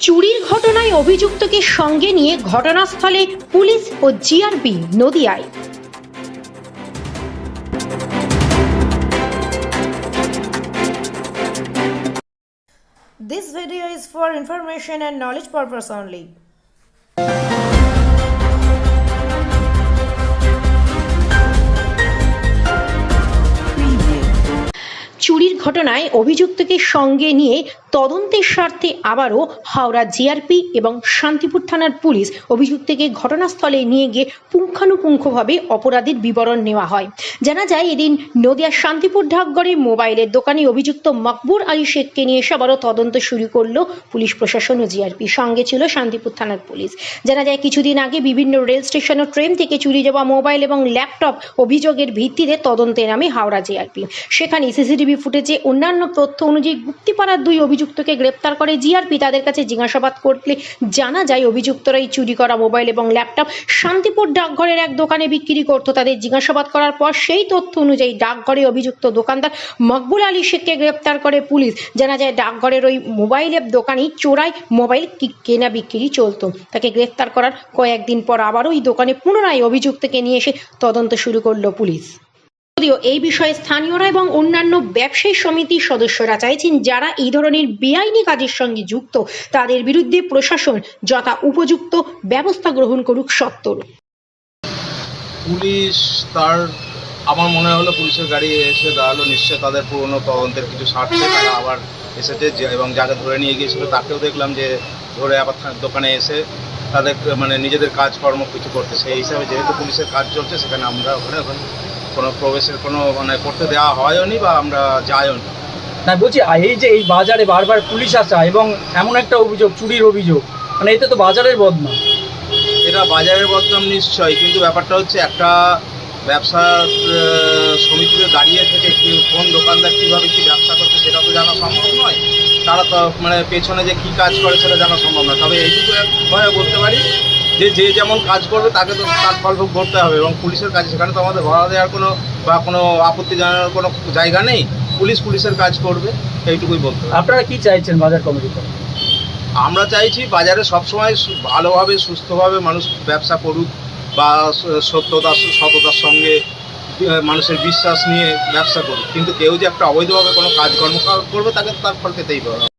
চুরির ঘটনায় অভিযুক্তকে সঙ্গে নিয়ে ঘটনাস্থলে পুলিশ ও জিআরবি নদিয়ায় This video is for information and knowledge purpose only. ঘটনায় অভিযুক্তকে সঙ্গে নিয়ে তদন্তের স্বার্থে আবারও হাওড়া জিআরপি এবং শান্তিপুর থানার পুলিশ অভিযুক্তকে ঘটনাস্থলে নিয়ে গিয়ে পুঙ্খানুপুঙ্খভাবে অপরাধের বিবরণ নেওয়া হয়। জানা যায় এদিন নদিয়ার শান্তিপুর ঢাকগড়ে মোবাইলের দোকানে অভিযুক্ত মকবুর আলী শেখকে নিয়ে এসে আবারও তদন্ত শুরু করল পুলিশ প্রশাসন ও জিআরপি। সঙ্গে ছিল শান্তিপুর থানার পুলিশ। জানা যায় কিছুদিন আগে বিভিন্ন রেল স্টেশন ও ট্রেন থেকে চুরি যাওয়া মোবাইল এবং ল্যাপটপ অভিযোগের ভিত্তিতে তদন্তে নামে হাওড়া জিআরপি। সেখানে সিসিটিভি ফুটেজে অন্যান্য তথ্য অনুযায়ী গুপ্তিপাড়ার দুই অভিযুক্তকে গ্রেপ্তার করে জিআরপি। তাদের কাছে জিজ্ঞাসাবাদ করলে জানা যায় অভিযুক্তরা এই চুরি করা মোবাইল এবং ল্যাপটপ শান্তিপুর ডাকঘরের এক দোকানে বিক্রি করত। তাদের জিজ্ঞাসাবাদ করার পর সেই তথ্য অনুযায়ী ডাকঘরে অভিযুক্ত দোকানদার মকবুল আলী শেখকে গ্রেপ্তার করে পুলিশ। জানা যায়, ডাকঘরের ওই মোবাইলের দোকানেই চোরাই মোবাইল কেনা বিক্রি চলতো। তাকে গ্রেপ্তার করার কয়েকদিন পর আবারও ওই দোকানে পুনরায় অভিযুক্তকে নিয়ে এসে তদন্ত শুরু করল পুলিশ। যদিও এই বিষয়ে স্থানীয়রা এবং অন্যান্য ব্যবসায়ী সমিতির সদস্যরা চাইছেন যারা এই ধরনের বেআইনি কাজের সঙ্গে যুক্ত, তাদের বিরুদ্ধে প্রশাসন যথা উপযুক্ত ব্যবস্থা গ্রহণ করুক সত্তর। পুলিশ তার আমার মনে হলো পুলিশের গাড়ি এসে দাঁড়াল নিশ্চয় তাদের পুরনো তদন্তের কিছু স্বার্থে তারা আবার এসেছে যে- এবং যাকে ধরে নিয়ে গিয়েছিল তাকেও দেখলাম যে ধরে আবার দোকানে এসে তাদের মানে নিজেদের কাজকর্ম কিছু করতে সেই হিসাবে যেহেতু পুলিশের কাজ চলছে সেখানে আমরা ওখানে ওখানে কোনো প্রবেশের কোনো মানে করতে দেওয়া হয়নি বা আমরা যাইও নি। না বলছি এই যে এই বাজারে বারবার পুলিশ আসা এবং এমন একটা অভিযোগ চুরির অভিযোগ মানে এতে তো বাজারের বদনাম। এটা বাজারের বদনাম নিশ্চয় কিন্তু ব্যাপারটা হচ্ছে একটা ব্যবসা সমিতিতে দাঁড়িয়ে থেকে কি কোন দোকানদার কীভাবে কি ব্যবসা করছে সেটা তো জানা সম্ভব নয়। তারা তো মানে পেছনে যে কী কাজ করে সেটা জানা সম্ভব নয়। তবে এইটুকু ভয়ে বলতে পারি যে যে যেমন কাজ করবে তাকে তো তার ফলভোগ করতে হবে এবং পুলিশের কাজ সেখানে তো আমাদের ভাড়া দেওয়ার কোনো বা কোনো আপত্তি জানানোর কোনো জায়গা নেই। পুলিশ পুলিশের কাজ করবে এইটুকুই বলতে হবে। আপনারা কি চাইছেন বাজার কমিটিতে? আমরা চাইছি বাজারে সবসময় ভালোভাবে সুস্থভাবে মানুষ ব্যবসা করুক। বা সত্যতা সততার সঙ্গে মানুষের বিশ্বাস নিয়ে ব্যবসা করুক। কিন্তু কেউ যে একটা অবৈধভাবে কোনো কাজকর্ম করবে, তাকে তার ফল পেতেই হবে।